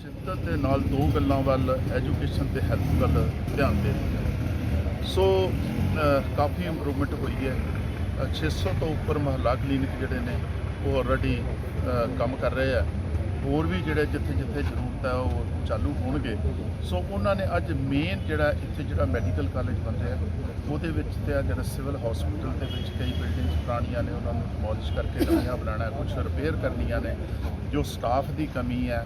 ਸ਼ਿੱਦਤ ਦੇ ਨਾਲ ਦੋ ਗੱਲਾਂ ਵੱਲ ਐਜੂਕੇਸ਼ਨ ਤੇ ਹੈਲਥ ਵੱਲ ਧਿਆਨ ਦੇ ਰਹੀ ਹੈ। ਸੋ ਕਾਫੀ ਇੰਪਰੂਵਮੈਂਟ ਹੋਈ ਹੈ। ਅ, 600 ਤੋਂ ਉੱਪਰ ਮਹੱਲਾ ਕਲੀਨਿਕ ਜਿਹੜੇ ਨੇ ਉਹ ਆਲਰੇਡੀ ਕੰਮ ਕਰ ਰਹੇ ਆ। ਹੋਰ ਵੀ ਜਿਹੜੇ ਜਿੱਥੇ ਜਿੱਥੇ ਜ਼ਰੂਰਤ ਹੈ ਉਹ ਚਾਲੂ ਹੋਣਗੇ। ਸੋ ਉਹਨਾਂ ਨੇ ਅੱਜ ਮੇਨ ਜਿਹੜਾ ਇੱਥੇ ਜਿਹੜਾ ਮੈਡੀਕਲ ਕਾਲਜ ਬਣ ਰਿਹਾ ਉਹਦੇ ਵਿੱਚ ਤੇ ਆ ਜਿਹੜਾ ਸਿਵਲ ਹਸਪੀਟਲ ਦੇ ਵਿੱਚ ਕਈ ਬਿਲਡਿੰਗਸ ਪੁਰਾਣੀਆਂ ਨੇ, ਉਹਨਾਂ ਨੂੰ ਡਿਮੋਲਿਸ਼ ਕਰਕੇ ਨਵੀਆਂ ਬਣਾਉਣਾ ਕੁਝ ਰਿਪੇਅਰ ਕਰਨੀਆਂ ਨੇ, ਜੋ ਸਟਾਫ ਦੀ ਕਮੀ ਹੈ।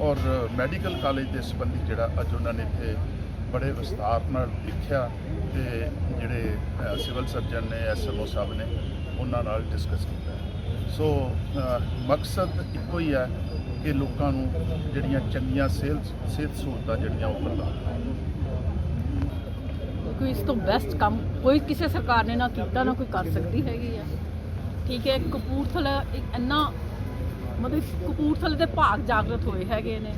ਔਰ ਮੈਡੀਕਲ ਕਾਲਜ ਦੇ ਸੰਬੰਧੀ ਜਿਹੜਾ ਅੱਜ ਉਹਨਾਂ ਨੇ ਇੱਥੇ ਬੜੇ ਵਿਸਤਾਰ ਨਾਲ ਦੇਖਿਆ ਤੇ ਜਿਹੜੇ ਸਿਵਲ ਸਰਜਨ ਨੇ ਐਸਐਮਓ ਸਾਹਿਬ ਨੇ, ਉਹਨਾਂ ਨਾਲ ਡਿਸਕਸ ਕੀਤਾ। ਸੋ ਮਕਸਦ ਇੱਕੋ ਹੀ ਹੈ ਕਿ ਲੋਕਾਂ ਨੂੰ ਜਿਹੜੀਆਂ ਚੰਗੀਆਂ ਸਿਹਤ ਸਿਹਤ ਸਹੂਲਤਾਂ ਜਿਹੜੀਆਂ ਉਹ ਪ੍ਰਦਾਨ ਕੋਈ ਇਸ ਤੋਂ ਬੈਸਟ ਕੰਮ ਕੋਈ ਕਿਸੇ ਸਰਕਾਰ ਨੇ ਨਾ ਕੀਤਾ, ਨਾ ਕੋਈ ਕਰ ਸਕਦੀ ਹੈਗੀ ਆ। ਠੀਕ ਹੈ, ਕਪੂਰਥਲਾ ਇੱਕ ਇੰਨਾ ਮਤਲਬ ਕਪੂਰਥਲੇ ਦੇ ਭਾਗ ਜਾਗਰਤ ਹੋਏ ਹੈਗੇ ਨੇ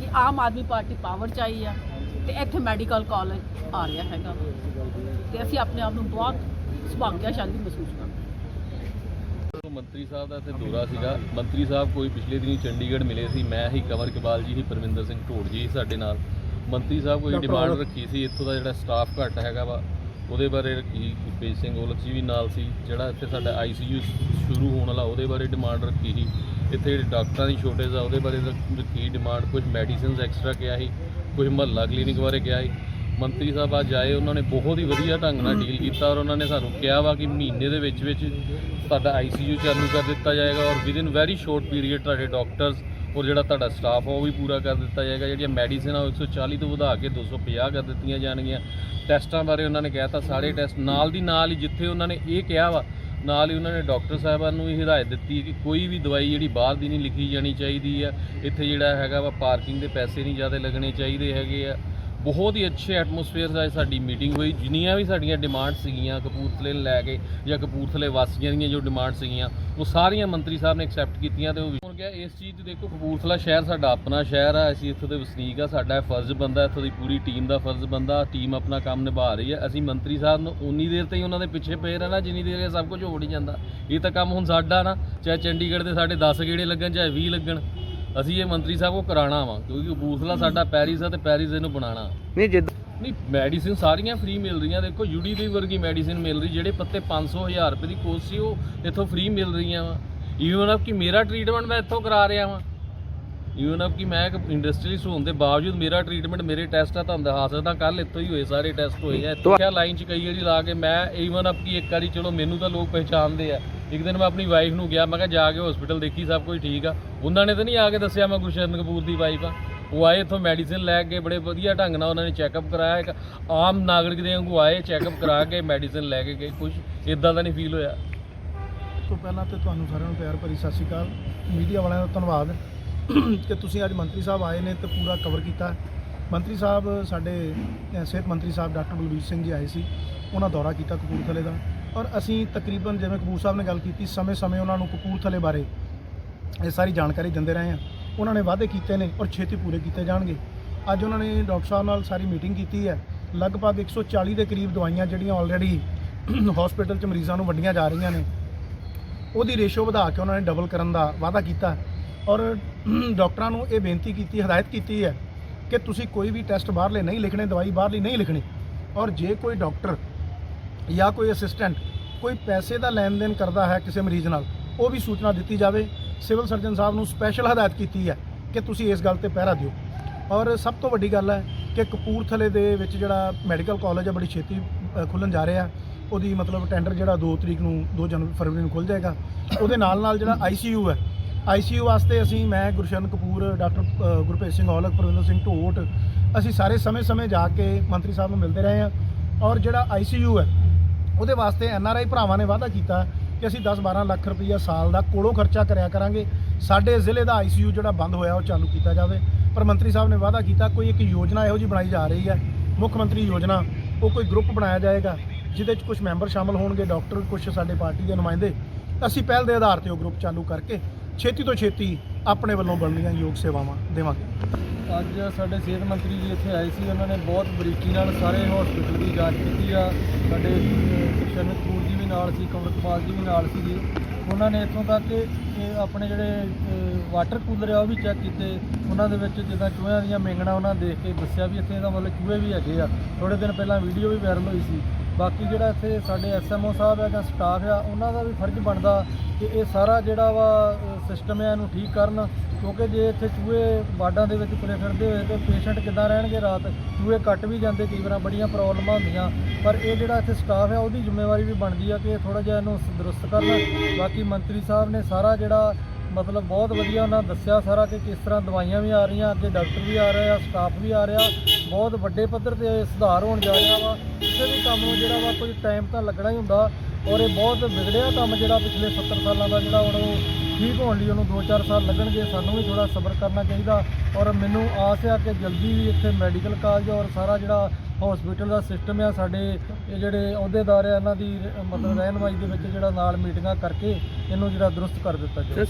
ਕਿ ਆਮ ਆਦਮੀ ਪਾਰਟੀ ਪਾਵਰ ਚ ਆਈ ਆ ਤੇ ਇੱਥੇ ਮੈਡੀਕਲ ਕਾਲਜ ਆ ਰਿਹਾ ਹੈਗਾ। ਤੇ ਅਸੀਂ ਆਪਣੇ ਆਪ ਨੂੰ ਬਹੁਤ ਸੁਭਾਗਿਆਸ਼ਾਲੀ ਮਹਿਸੂਸ ਕਰਦੇ ਤੋਂ ਮੰਤਰੀ ਸਾਹਿਬ ਦਾ ਇੱਥੇ ਦੌਰਾ ਸੀਗਾ। ਮੰਤਰੀ ਸਾਹਿਬ ਕੋਈ ਪਿਛਲੇ ਦਿਨੀ ਚੰਡੀਗੜ੍ਹ ਮਿਲੇ ਸੀ। ਮੈਂ ਹੀ ਕੰਵਰ ਇਕਬਾਲ ਜੀ ਹੀ ਪਰਮਿੰਦਰ ਸਿੰਘ ਢੋੜ ਜੀ ਸਾਡੇ ਨਾਲ। ਮੰਤਰੀ ਸਾਹਿਬ ਕੋਈ ਡਿਮਾਂਡ ਰੱਖੀ ਸੀ। ਇੱਥੋਂ ਦਾ ਜਿਹੜਾ ਸਟਾਫ ਘੱਟ ਹੈਗਾ ਵਾ ਉਹਦੇ ਬਾਰੇ ਰੱਖੀ ਗੁਰਪ੍ਰੀਤ ਸਿੰਘ ਔਲਖ ਜੀ ਵੀ ਨਾਲ ਸੀ। ਜਿਹੜਾ ਇੱਥੇ ਸਾਡਾ ਆਈਸੀਯੂ ਸ਼ੁਰੂ ਹੋਣ ਵਾਲਾ ਉਹਦੇ ਬਾਰੇ ਡਿਮਾਂਡ ਰੱਖੀ ਸੀ। ਇੱਥੇ ਜਿਹੜੇ ਡਾਕਟਰਾਂ ਦੀ ਸ਼ੋਰਟੇਜ ਆ ਉਹਦੇ ਬਾਰੇ ਰੱਖੀ ਡਿਮਾਂਡ ਕੁਝ ਮੈਡੀਸਿਨਸ ਐਕਸਟਰਾ ਕਿਹਾ ਸੀ ਕੁਝ ਮਹੱਲਾ ਕਲੀਨਿਕ ਬਾਰੇ ਕਿਹਾ ਸੀ। ਮੰਤਰੀ ਸਾਹਿਬ ਅੱਜ ਆਏ ਉਹਨਾਂ ਨੇ ਬਹੁਤ ਹੀ ਵਧੀਆ ਢੰਗ ਨਾਲ ਡੀਲ ਕੀਤਾ ਔਰ ਉਹਨਾਂ ਨੇ ਸਾਨੂੰ ਕਿਹਾ ਵਾ ਕਿ ਮਹੀਨੇ ਦੇ ਵਿੱਚ ਵਿੱਚ ਤੁਹਾਡਾ ਆਈਸੀਯੂ ਚਾਲੂ ਕਰ ਦਿੱਤਾ ਜਾਏਗਾ ਔਰ ਵਿਦਿਨ ਵੈਰੀ ਸ਼ੋਰਟ ਪੀਰੀਅਡ ਤੁਹਾਡੇ ਡਾਕਟਰਸ ਔਰ ਜਿਹੜਾ ਤੁਹਾਡਾ ਸਟਾਫ ਆ ਉਹ ਵੀ ਪੂਰਾ ਕਰ ਦਿੱਤਾ ਜਾਏਗਾ। ਜਿਹੜੀਆਂ ਮੈਡੀਸਿਨ ਆ ਉਹ 140 ਤੋਂ ਵਧਾ ਕੇ 250 ਕਰ ਦਿੱਤੀਆਂ ਜਾਣਗੀਆਂ। ਟੈਸਟਾਂ ਬਾਰੇ ਉਹਨਾਂ ਨੇ ਕਹਿਤਾ ਸਾਰੇ ਟੈਸਟ ਨਾਲ ਦੀ ਨਾਲ ਹੀ ਜਿੱਥੇ ਉਹਨਾਂ ਨੇ ਇਹ ਕਿਹਾ ਵਾ ਨਾਲ ਹੀ ਉਹਨਾਂ ਨੇ ਡਾਕਟਰ ਸਾਹਿਬਾਨ ਨੂੰ ਵੀ ਹਦਾਇਤ ਦਿੱਤੀ ਕਿ ਕੋਈ ਵੀ ਦਵਾਈ ਜਿਹੜੀ ਬਾਹਰ ਦੀ ਨਹੀਂ ਲਿਖੀ ਜਾਣੀ ਚਾਹੀਦੀ ਆ ਇੱਥੇ ਜਿਹੜਾ ਹੈਗਾ ਵਾ ਪਾਰਕਿੰਗ ਦੇ ਪੈਸੇ ਨਹੀਂ ਜ਼ਿਆਦਾ ਲੱਗਣੇ ਚਾਹੀਦੇ ਹੈਗੇ ਆ। ਬਹੁਤ ਹੀ ਅੱਛੇ ਐਟਮੋਸਫੇਅਰ ਦਾ ਸਾਡੀ ਮੀਟਿੰਗ ਹੋਈ। ਜਿੰਨੀਆਂ ਵੀ ਸਾਡੀਆਂ ਡਿਮਾਂਡ ਸੀਗੀਆਂ ਕਪੂਰਥਲੇ ਨੂੰ ਲੈ ਕੇ ਜਾਂ ਕਪੂਰਥਲੇ ਵਾਸੀਆਂ ਦੀਆਂ ਜੋ ਡਿਮਾਂਡ ਸੀਗੀਆਂ, ਉਹ ਸਾਰੀਆਂ ਮੰਤਰੀ ਸਾਹਿਬ ਨੇ ਐਕਸੈਪਟ ਕੀਤੀਆਂ ਤੇ ਉਹ ਹੁਣ ਗਿਆ ਇਸ ਚੀਜ਼ 'ਚ ਦੇਖੋ, ਕਪੂਰਥਲਾ ਸ਼ਹਿਰ ਸਾਡਾ ਆਪਣਾ ਸ਼ਹਿਰ ਆ। ਅਸੀਂ ਇੱਥੋਂ ਦੇ ਵਸਨੀਕ ਆ, ਸਾਡਾ ਇਹ ਫਰਜ਼ ਬੰਦਾ ਇੱਥੋਂ ਦੀ ਪੂਰੀ ਟੀਮ ਦਾ ਫਰਜ਼ ਬੰਦਾ ਟੀਮ ਆਪਣਾ ਕੰਮ ਨਿਭਾ ਰਹੀ ਹੈ ਅਸੀਂ ਮੰਤਰੀ ਸਾਹਿਬ ਨੂੰ ਉਨੀ ਦੇਰ ਤਾਈਂ ਉਹਨਾਂ ਦੇ ਪਿੱਛੇ ਪਏ ਰਹਿਣਾ, ਜਿੰਨੀ ਦੇਰ ਇਹ ਸਭ ਕੁਝ ਹੋ ਨਹੀਂ ਜਾਂਦਾ। ਇਹ ਤਾਂ ਕੰਮ ਹੁਣ ਸਾਡਾ ਨਾ, ਚਾਹੇ ਚੰਡੀਗੜ੍ਹ ਦੇ ਸਾਡੇ 10 ਗੇੜੇ ਲੱਗਣ, ਚਾਹੇ 20 ਲੱਗਣ। ਅਸੀਂ ਇਹ ਮੰਤਰੀ ਸਾਹਿਬ ਕੋ ਕਰਾਣਾ ਵਾ ਕਿਉਂਕਿ ਕਪੂਰਥਲਾ ਸਾਡਾ ਪੈਰਿਸ ਆ ਤੇ ਪੈਰਿਸ ਇਹਨੂੰ ਬਣਾਉਣਾ। ਨਹੀਂ ਜਿੱਦ ਨਹੀਂ ਮੈਡੀਸਿਨ ਸਾਰੀਆਂ ਫ੍ਰੀ ਮਿਲ ਰਹੀਆਂ ਦੇਖੋ ਯੂਡੀ ਦੀ ਵਰਗੀ ਮੈਡੀਸਿਨ ਮਿਲ ਰਹੀ ਜਿਹੜੇ ਪੱਤੇ 500 1000 ਰੁਪਏ ਦੀ ਕੋਰਸ ਸੀ ਉਹ ਇੱਥੋਂ ਫ੍ਰੀ ਮਿਲ ਰਹੀਆਂ ਵਾ। ਈਵਨ ਅਪ ਕਿ ਮੇਰਾ ਟ੍ਰੀਟਮੈਂਟ ਮੈਂ ਇੱਥੋਂ ਕਰਾ ਰਿਹਾ ਵਾਂ। ਈਵਨ ਅਪ ਕਿ ਮੈਂ ਇੱਕ ਇੰਡਸਟਰੀਅਲਿਸਟ ਹੋਣ ਦੇ ਬਾਵਜੂਦ ਮੇਰਾ ਟ੍ਰੀਟਮੈਂਟ ਮੇਰੇ ਟੈਸਟ ਆ ਤੁਹਾਨੂੰ ਦਿਖਾ ਸਕਦਾ ਕੱਲ ਇੱਥੋਂ ਹੀ ਹੋਏ ਸਾਰੇ ਟੈਸਟ ਹੋਏ ਆ। ਇੱਥੇ ਲਾਈਨ 'ਚ ਕਈ ਵਾਰੀ ਲਾ ਕੇ ਮੈਂ ਈਵਨ ਅਪ ਕਿ ਇੱਕ ਵਾਰੀ ਚਲੋ ਮੈਨੂੰ ਤਾਂ ਲੋਕ ਪਹਿਚਾਣਦੇ ਆ। ਇੱਕ ਦਿਨ ਮੈਂ ਆਪਣੀ ਵਾਈਫ ਨੂੰ ਗਿਆ, ਮੈਂ ਕਿਹਾ ਜਾ ਕੇ ਹਸਪੀਟਲ ਦੇਖੀ, ਸਭ ਕੁਝ ਠੀਕ ਆ। ਉਹਨਾਂ ਨੇ ਤਾਂ ਨਹੀਂ ਆ ਕੇ ਦੱਸਿਆ ਮੈਂ ਗੁਰਸ਼ਰਨ ਕਪੂਰ ਦੀ ਵਾਈਫ ਆ। ਉਹ ਆਏ ਇੱਥੋਂ ਮੈਡੀਸਿਨ ਲੈ ਕੇ, ਬੜੇ ਵਧੀਆ ਢੰਗ ਨਾਲ ਉਹਨਾਂ ਨੇ ਚੈੱਕਅਪ ਕਰਾਇਆ। ਇੱਕ ਆਮ ਨਾਗਰਿਕ ਦੇ ਵਾਂਗੂ ਆਏ ਚੈੱਕਅਪ ਕਰਾ ਕੇ ਮੈਡੀਸਿਨ ਲੈ ਕੇ ਗਏ ਕੁਝ ਇਦਾਂ ਦਾ ਨਹੀਂ ਫੀਲ ਹੋਇਆ। ਤੋਂ ਪਹਿਲਾਂ ਤੇ ਤੁਹਾਨੂੰ ਸਾਰਿਆਂ ਨੂੰ ਪਿਆਰ ਭਰੀ ਸਤਿ ਸ਼੍ਰੀ ਅਕਾਲ। ਮੀਡੀਆ ਵਾਲਿਆਂ ਦਾ ਧੰਨਵਾਦ ਕਿ ਤੁਸੀਂ ਅੱਜ ਮੰਤਰੀ ਸਾਹਿਬ ਆਏ ਨੇ ਤੇ ਪੂਰਾ ਕਵਰ ਕੀਤਾ। ਮੰਤਰੀ ਸਾਹਿਬ, ਸਾਡੇ ਸਿਹਤ ਮੰਤਰੀ ਸਾਹਿਬ ਡਾਕਟਰ ਬਲਬੀਰ ਸਿੰਘ ਜੀ ਆਏ ਸੀ। ਉਹਨਾਂ ਦੌਰਾ ਕੀਤਾ ਕਪੂਰਥਲੇ ਦਾ। ਔਰ ਅਸੀਂ ਤਕਰੀਬਨ ਜਿਵੇਂ ਕਪੂਰ ਸਾਹਿਬ ਨੇ ਗੱਲ ਕੀਤੀ, ਸਮੇਂ-ਸਮੇਂ ਉਹਨਾਂ ਨੂੰ ਕਪੂਰਥਲੇ ਬਾਰੇ ਇਹ ਸਾਰੀ ਜਾਣਕਾਰੀ ਦਿੰਦੇ ਰਹੇ ਆ ਉਹਨਾਂ ਨੇ ਵਾਅਦੇ ਕੀਤੇ ਨੇ ਔਰ ਛੇਤੀ ਪੂਰੇ ਕੀਤੇ ਜਾਣਗੇ। ਅੱਜ ਉਹਨਾਂ ਨੇ ਡਾਕਟਰ ਸਾਹਿਬ ਨਾਲ ਸਾਰੀ ਮੀਟਿੰਗ ਕੀਤੀ ਹੈ। ਲਗਭਗ 140 ਦੇ ਕਰੀਬ ਦਵਾਈਆਂ ਜਿਹੜੀਆਂ ਆਲਰੇਡੀ ਹਸਪੀਟਲ 'ਚ ਮਰੀਜ਼ਾਂ ਨੂੰ ਵੰਡੀਆਂ ਜਾ ਰਹੀਆਂ ਨੇ, ਉਹਦੀ ਰੇਸ਼ੋ ਵਧਾ ਕੇ ਉਹਨਾਂ ਨੇ ਡਬਲ ਕਰਨ ਦਾ ਵਾਅਦਾ ਕੀਤਾ। ਔਰ ਡਾਕਟਰਾਂ ਨੂੰ ਇਹ ਬੇਨਤੀ ਕੀਤੀ, ਹਦਾਇਤ ਕੀਤੀ ਹੈ ਕਿ ਤੁਸੀਂ ਕੋਈ ਵੀ ਟੈਸਟ ਬਾਹਰਲੇ ਨਹੀਂ ਲਿਖਣੇ, ਦਵਾਈ ਬਾਹਰਲੀ ਨਹੀਂ ਲਿਖਣੀ। ਔਰ ਜੇ ਕੋਈ ਡਾਕਟਰ ਜਾਂ ਕੋਈ ਅਸਿਸਟੈਂਟ ਕੋਈ ਪੈਸੇ ਦਾ ਲੈਣ ਦੇਣ ਕਰਦਾ ਹੈ ਕਿਸੇ ਮਰੀਜ਼ ਨਾਲ ਉਹ ਵੀ ਸੂਚਨਾ ਦਿੱਤੀ ਜਾਵੇ। ਸਿਵਲ ਸਰਜਨ ਸਾਹਿਬ ਨੂੰ ਸਪੈਸ਼ਲ ਹਦਾਇਤ ਕੀਤੀ ਹੈ ਕਿ ਤੁਸੀਂ ਇਸ ਗੱਲ ਤੇ ਪਹਿਰਾ ਦਿਓ। ਔਰ ਸਭ ਤੋਂ ਵੱਡੀ ਗੱਲ ਹੈ ਕਿ ਕਪੂਰਥਲੇ ਦੇ ਵਿੱਚ ਜਿਹੜਾ ਮੈਡੀਕਲ ਕਾਲਜ ਹੈ ਬੜੀ ਛੇਤੀ ਖੁੱਲਣ ਜਾ ਰਿਹਾ ਉਹਦੀ ਮਤਲਬ ਟੈਂਡਰ ਜਿਹੜਾ 2 ਤਰੀਕ ਨੂੰ 2 ਜਨਵਰੀ ਫਰਵਰੀ ਨੂੰ ਖੁੱਲ ਜਾਏਗਾ। ਉਹਦੇ ਨਾਲ ਨਾਲ ਜਿਹੜਾ ਆਈਸੀਯੂ ਹੈ ਆਈਸੀਯੂ ਵਾਸਤੇ ਅਸੀਂ ਮੈਂ ਗੁਰਸ਼ਨ ਕਪੂਰ ਡਾਕਟਰ ਅ, ਗੁਰਪ੍ਰੀਤ ਸਿੰਘ ਔਲਖ ਪ੍ਰਵਿੰਦਰ ਸਿੰਘ ਢੋਟ ਅਸੀਂ ਸਾਰੇ ਸਮੇਂ-ਸਮੇਂ ਜਾ ਕੇ ਮੰਤਰੀ ਸਾਹਿਬ ਨੂੰ ਮਿਲਦੇ ਰਹੇ ਹਾਂ। ਔਰ ਜਿਹੜਾ ਆਈਸੀਯੂ ਹੈ ਉਹਦੇ ਵਾਸਤੇ ਐੱਨ ਆਰ ਆਈ ਭਰਾਵਾਂ ਨੇ ਵਾਅਦਾ ਕੀਤਾ ਕਿ ਅਸੀਂ 10-12 ਲੱਖ ਰੁਪਈਆ ਸਾਲ ਦਾ ਕੋਲੋਂ ਖਰਚਾ ਕਰਿਆ ਕਰਾਂਗੇ। ਸਾਡੇ ਜ਼ਿਲ੍ਹੇ ਦਾ ਆਈਸੀਯੂ ਜਿਹੜਾ ਬੰਦ ਹੋਇਆ ਉਹ ਚਾਲੂ ਕੀਤਾ ਜਾਵੇ। ਪਰ ਮੰਤਰੀ ਸਾਹਿਬ ਨੇ ਵਾਅਦਾ ਕੀਤਾ, ਕੋਈ ਇੱਕ ਯੋਜਨਾ ਇਹੋ ਜਿਹੀ ਬਣਾਈ ਜਾ ਰਹੀ ਹੈ, ਮੁੱਖ ਮੰਤਰੀ ਯੋਜਨਾ, ਉਹ ਕੋਈ ਗਰੁੱਪ ਬਣਾਇਆ ਜਾਏਗਾ, ਜਿਹਦੇ 'ਚ ਕੁਝ ਮੈਂਬਰ ਸ਼ਾਮਲ ਹੋਣਗੇ, ਡਾਕਟਰ ਕੁਝ ਸਾਡੇ ਪਾਰਟੀ ਦੇ ਨੁਮਾਇੰਦੇ। ਅਸੀਂ ਪਹਿਲ ਦੇ ਆਧਾਰ ਤੇ ਉਹ ਗਰੁੱਪ ਚਾਲੂ ਕਰਕੇ ਛੇਤੀ ਤੋਂ ਛੇਤੀ ਆਪਣੇ ਵੱਲੋਂ ਬਣਦੀਆਂ ਯੋਗ ਸੇਵਾਵਾਂ ਦੇਵਾਂਗੇ। ਅੱਜ ਸਾਡੇ ਸਿਹਤ ਮੰਤਰੀ ਜੀ ਇੱਥੇ ਆਏ ਸੀ, ਉਹਨਾਂ ਨੇ ਬਹੁਤ ਬਰੀਕੀ ਨਾਲ ਸਾਰੇ ਹਸਪੀਟਲ ਦੀ ਜਾਂਚ ਕੀਤੀ ਆ। ਸਾਡੇ ਕਿਸ਼ਨ ਕਪੂਰ ਜੀ ਵੀ ਨਾਲ ਸੀ ਕੰਵਰਪਾਲ ਜੀ ਵੀ ਨਾਲ ਸੀਗੇ। ਉਹਨਾਂ ਨੇ ਇੱਥੋਂ ਤੱਕ ਕਿ ਆਪਣੇ ਜਿਹੜੇ ਵਾਟਰ ਕੂਲਰ ਆ, ਉਹ ਵੀ ਚੈੱਕ ਕੀਤੇ। ਉਹਨਾਂ ਦੇ ਵਿੱਚ ਜਿੱਦਾਂ ਚੂਹਿਆਂ ਦੀਆਂ ਮੇਂਗਣਾ ਉਹਨਾਂ ਦੇਖ ਕੇ ਦੱਸਿਆ ਵੀ ਇੱਥੇ ਇਹਦਾ ਮਤਲਬ ਚੂਹੇ ਵੀ ਹੈਗੇ ਆ। ਥੋੜੇ ਦਿਨ ਪਹਿਲਾਂ ਵੀਡੀਓ ਵੀ ਵਾਇਰਲ ਹੋਈ ਸੀ। ਬਾਕੀ ਜਿਹੜਾ ਇੱਥੇ ਸਾਡੇ ਐਸਐਮਓ ਸਾਹਿਬ ਆ ਜਾਂ ਸਟਾਫ ਆ, ਉਹਨਾਂ ਦਾ ਵੀ ਫਰਜ਼ ਬਣਦਾ ਕਿ ਇਹ ਸਾਰਾ ਜਿਹੜਾ ਵਾ ਸਿਸਟਮ ਆ, ਇਹਨੂੰ ਠੀਕ ਕਰਨ। ਕਿਉਂਕਿ ਜੇ ਇੱਥੇ ਚੂਹੇ ਵਾਰਡਾਂ ਦੇ ਵਿੱਚ ਤੁਰੇ ਫਿਰਦੇ ਹੋਏ ਤੇ ਪੇਸ਼ੈਂਟ ਕਿੱਦਾਂ ਰਹਿਣਗੇ ਰਾਤ? ਚੂਹੇ ਕੱਟ ਵੀ ਜਾਂਦੇ, ਕਈ ਵਾਰ ਬੜੀਆਂ ਪ੍ਰੋਬਲਮਾਂ ਹੁੰਦੀਆਂ। ਪਰ ਇਹ ਜਿਹੜਾ ਇੱਥੇ ਸਟਾਫ ਹੈ ਉਹਦੀ ਜ਼ਿੰਮੇਵਾਰੀ ਵੀ ਬਣਦੀ ਆ ਕਿ ਥੋੜਾ ਜਿਹਾ ਇਹਨੂੰ ਦਰੁਸਤ ਕਰਨ। ਬਾਕੀ ਮੰਤਰੀ ਸਾਹਿਬ ਨੇ ਸਾਰਾ ਜਿਹੜਾ ਮਤਲਬ ਬਹੁਤ ਵਧੀਆ ਉਹਨਾਂ ਦੱਸਿਆ ਸਾਰਾ ਕਿ ਕਿਸ ਤਰ੍ਹਾਂ ਦਵਾਈਆਂ ਵੀ ਆ ਰਹੀਆਂ, ਅੱਗੇ ਡਾਕਟਰ ਵੀ ਆ ਰਹੇ ਆ, ਸਟਾਫ ਵੀ ਆ ਰਿਹਾ, ਬਹੁਤ ਵੱਡੇ ਪੱਧਰ ਤੇ ਸੁਧਾਰ ਹੋਣ ਜਾ ਰਿਹਾ ਵਾ। ਕਿਸੇ ਵੀ ਕੰਮ ਨੂੰ ਜਿਹੜਾ ਵਾ ਕੁਝ ਟਾਈਮ ਤਾਂ ਲੱਗਣਾ ਹੀ ਹੁੰਦਾ ਔਰ ਇਹ ਬਹੁਤ ਵਿਗੜਿਆ ਕੰਮ ਜਿਹੜਾ ਪਿਛਲੇ 70 ਸਾਲਾਂ ਦਾ ਜਿਹੜਾ ਹੁਣ ਉਹ ਠੀਕ ਹੋਣ ਲਈ ਉਹਨੂੰ 2-4 ਸਾਲ ਲੱਗਣਗੇ, ਸਾਨੂੰ ਵੀ ਥੋੜਾ ਸਬਰ ਕਰਨਾ ਚਾਹੀਦਾ ਔਰ ਮੈਨੂੰ ਆਸ ਆ ਕਿ ਜਲਦੀ ਵੀ ਇੱਥੇ ਮੈਡੀਕਲ ਕਾਲਜ ਔਰ ਸਾਰਾ ਜਿਹੜਾ ਹਸਪੀਟਲ ਦਾ ਸਿਸਟਮ ਆ, ਸਾਡੇ ਇਹ ਜਿਹੜੇ ਅਹੁਦੇਦਾਰ ਆ, ਇਹਨਾਂ ਦੀ ਰ- ਮਤਲਬ ਰਹਿਨਮਾਈ ਦੇ ਵਿੱਚ ਜਿਹੜਾ ਨਾਲ ਮੀਟਿੰਗਾਂ ਕਰਕੇ ਇਹਨੂੰ ਜਿਹੜਾ ਦਰੁਸਤ ਕਰ ਦਿੱਤਾ ਜਾਵੇ।